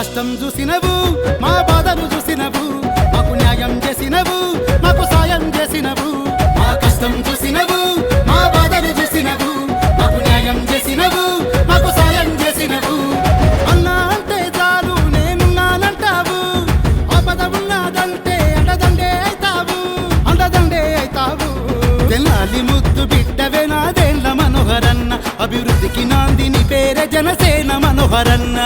కష్టం చూసినవు మా బాధలు చూసినవు మాకు న్యాయం చేసినవు మాకు సాయం చేసినవు. మా కష్టం చూసినవు మా బాధలు చూసినవు మాకు న్యాయం చేసినవు మాకు సాయం చేసినవు. అన్నా అంటే చాలు నేనున్నానంటావు. ఆపద ఉన్నదంటే అండదండే అవుతావు అండదండే అవుతావు. తెల్లాలి ముద్దు బిడ్డవే నాదేళ్ళ మనోహరన్న. అభివృద్ధికి నాందిని పేరే జనసేన మనోహరన్న.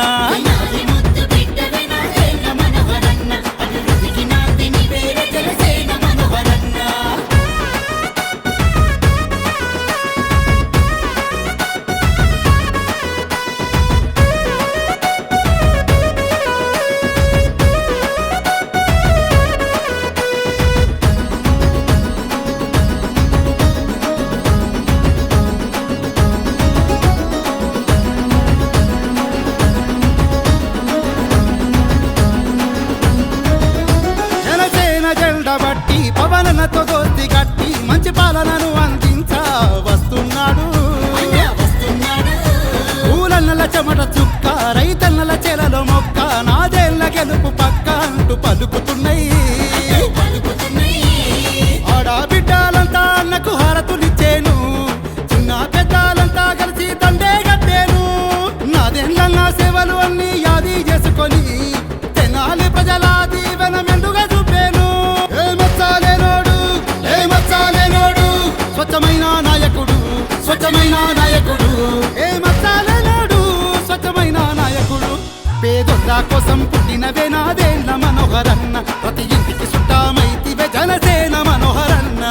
చెమట చుక్క రైతన్నల చెలలో మొక్క నాదేళ్ళ గెలుపు పక్క అంటూ పలుకుతున్నాయి. పలుకుతున్నాయి. అన్నకు హారతులిచ్చేను. చిన్న పెద్దాలంతా కలిసి దండే కట్టేను. నాదేళ్ళ నా సేవలు అన్ని యాది చేసుకొని తెనాలి ప్రజల దీవెన మెండుగా చూపేను. ఏ మచ్చాలేనోడు స్వచ్ఛమైన నాయకుడు స్వచ్ఛమైన నాయకుడు. ఏ నిజమైన నాయకుడు పేదొల్ల కోసం పుట్టినవే నాదేళ్ళ మనోహరన్న. ప్రతి ఇంటికి చుట్టామైతివే జనసేన మనోహరన్న.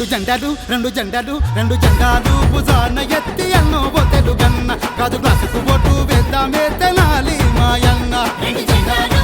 రెండు జెండాలు రెండు జెండాలు రెండు జెండాలు భుజాన ఎత్తి అన్నో ఓ గన్న కాదు గ్లాసుకు ఓటు వేద్దామే తెనాలి మాయన్న. రెండు జెండాలు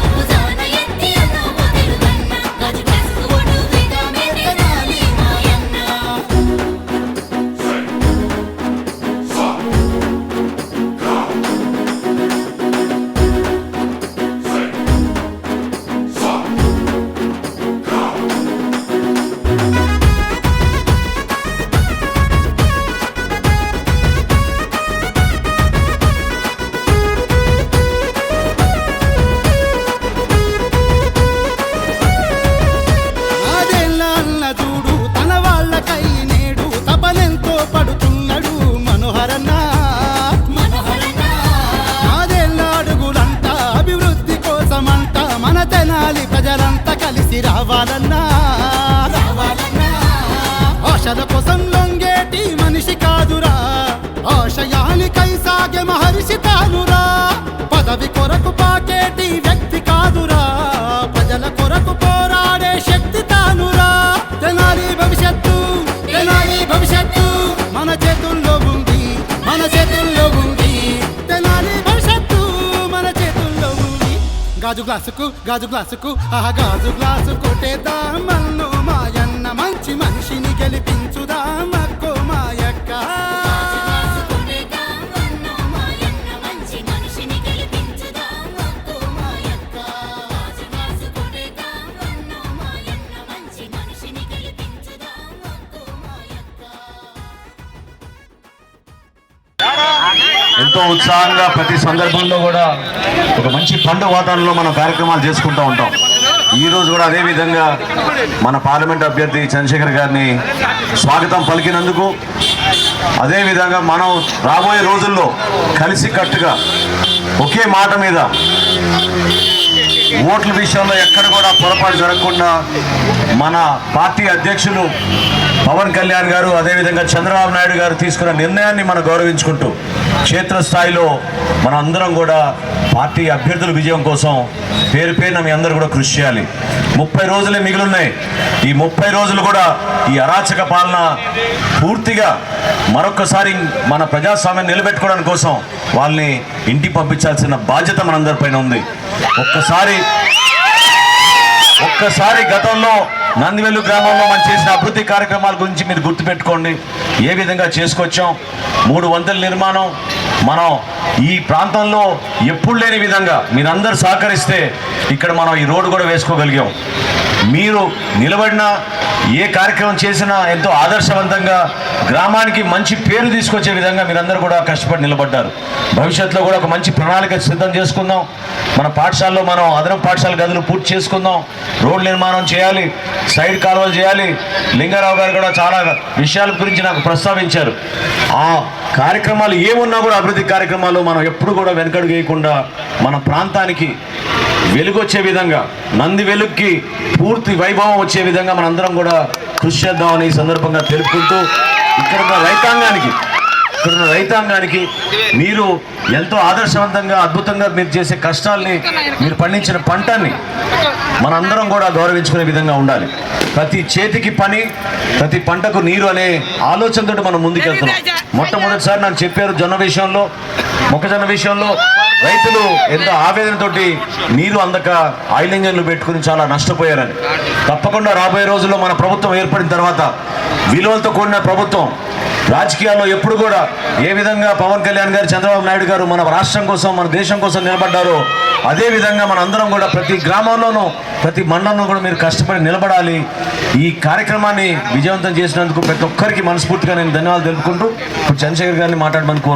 రావాలన్నా. గాజు గ్లాసుకు గాజు గ్లాసుకు ఆ గాజు గ్లాసు కొట్టేద్దాం. మన్ను మాయన్న మంచి మనిషిని గెలిపింది ఎంతో ఉత్సాహంగా ప్రతి సందర్భంలో కూడా ఒక మంచి పండుగ వాతావరణంలో మనం కార్యక్రమాలు చేసుకుంటూ ఉంటాం. ఈరోజు కూడా అదేవిధంగా మన పార్లమెంట్ అభ్యర్థి చంద్రశేఖర్ గారిని స్వాగతం పలికినందుకు అదేవిధంగా మనం రాబోయే రోజుల్లో కలిసి కట్టుగా ఒకే మాట మీద ఓట్ల విషయంలో ఎక్కడ కూడా పొరపాటు జరగకుండా మన పార్టీ అధ్యక్షులు పవన్ కళ్యాణ్ గారు అదేవిధంగా చంద్రబాబు నాయుడు గారు తీసుకున్న నిర్ణయాన్ని మనం గౌరవించుకుంటూ క్షేత్రస్థాయిలో మన అందరం కూడా పార్టీ అభ్యర్థుల విజయం కోసం పేరు పేరున మీ అందరూ కూడా కృషి చేయాలి. ముప్పై రోజులే మిగిలిన్నాయి. ఈ ముప్పై రోజులు కూడా ఈ అరాచక పాలన పూర్తిగా మరొకసారి మన ప్రజాస్వామ్యం నిలబెట్టుకోవడానికి కోసం వాళ్ళని ఇంటికి పంపించాల్సిన బాధ్యత మనందరిపైన ఉంది. ఒక్కసారి ఒక్కసారి గతంలో నందివెల్లు గ్రామంలో మనం చేసిన అభివృద్ధి కార్యక్రమాల గురించి మీరు గుర్తుపెట్టుకోండి. ఏ విధంగా చేసుకొచ్చాం? మూడు వంతుల నిర్మాణం. మనం ఈ ప్రాంతంలో ఎప్పుడు లేని విధంగా మీరందరూ సహకరిస్తే ఇక్కడ మనం ఈ రోడ్డు కూడా వేసుకోగలిగాం. మీరు నిలబడిన ఏ కార్యక్రమం చేసినా ఎంతో ఆదర్శవంతంగా గ్రామానికి మంచి పేరు తీసుకొచ్చే విధంగా మీరందరూ కూడా కష్టపడి నిలబడ్డారు. భవిష్యత్తులో కూడా ఒక మంచి ప్రణాళిక సిద్ధం చేసుకుందాం. మన పాఠశాలలో మనం అదనపు పాఠశాల గదులు పూర్తి చేసుకుందాం. రోడ్ నిర్మాణం చేయాలి సైడ్ కాలువలు చేయాలి. లింగారావు గారు కూడా చాలా విషయాల గురించి నాకు ప్రస్తావించారు. ఆ కార్యక్రమాలు ఏమున్నా కూడా అభివృద్ధి కార్యక్రమాలు మనం ఎప్పుడు కూడా వెనకడు వేయకుండా మన ప్రాంతానికి వెలుగొచ్చే విధంగా నంది వెలుగుకి పూర్తి వైభవం వచ్చే విధంగా మనందరం కూడా కూడా కృషి చేద్దామని ఈ సందర్భంగా తెలుపుకుంటూ ఇక్కడ ఉన్న రైతాంగానికి ఇక్కడ ఉన్న రైతాంగానికి మీరు ఎంతో ఆదర్శవంతంగా అద్భుతంగా మీరు చేసే కష్టాల్ని మీరు పండించిన పంటని మనందరం కూడా గౌరవించుకునే విధంగా ఉండాలి. ప్రతి చేతికి పని ప్రతి పంటకు నీరు అనే ఆలోచనతో మనం ముందుకెళ్తున్నాం. మొట్టమొదటిసారి నాకు చెప్పారు జొన్న విషయంలో మొక్కజొన్న విషయంలో. రైతులు ఎంతో ఆవేదనతోటి నీరు అందక ఆయిల్ ఇంజన్లు పెట్టుకుని చాలా నష్టపోయారని. తప్పకుండా రాబోయే రోజుల్లో మన ప్రభుత్వం ఏర్పడిన తర్వాత విలువలతో కూడిన ప్రభుత్వం రాజకీయాల్లో ఎప్పుడు కూడా ఏ విధంగా పవన్ కళ్యాణ్ గారు చంద్రబాబు నాయుడు గారు మన రాష్ట్రం కోసం మన దేశం కోసం నిలబడ్డారో అదే విధంగా మన అందరం కూడా ప్రతి గ్రామంలోనూ ప్రతి మండలంలో కూడా మీరు కష్టపడి నిలబడాలి. ఈ కార్యక్రమాన్ని విజయవంతం చేసినందుకు ప్రతి ఒక్కరికి మనస్ఫూర్తిగా నేను ధన్యవాదాలు తెలుపుకుంటూ ఇప్పుడు చంద్రశేఖర్ గారిని మాట్లాడమని కోరు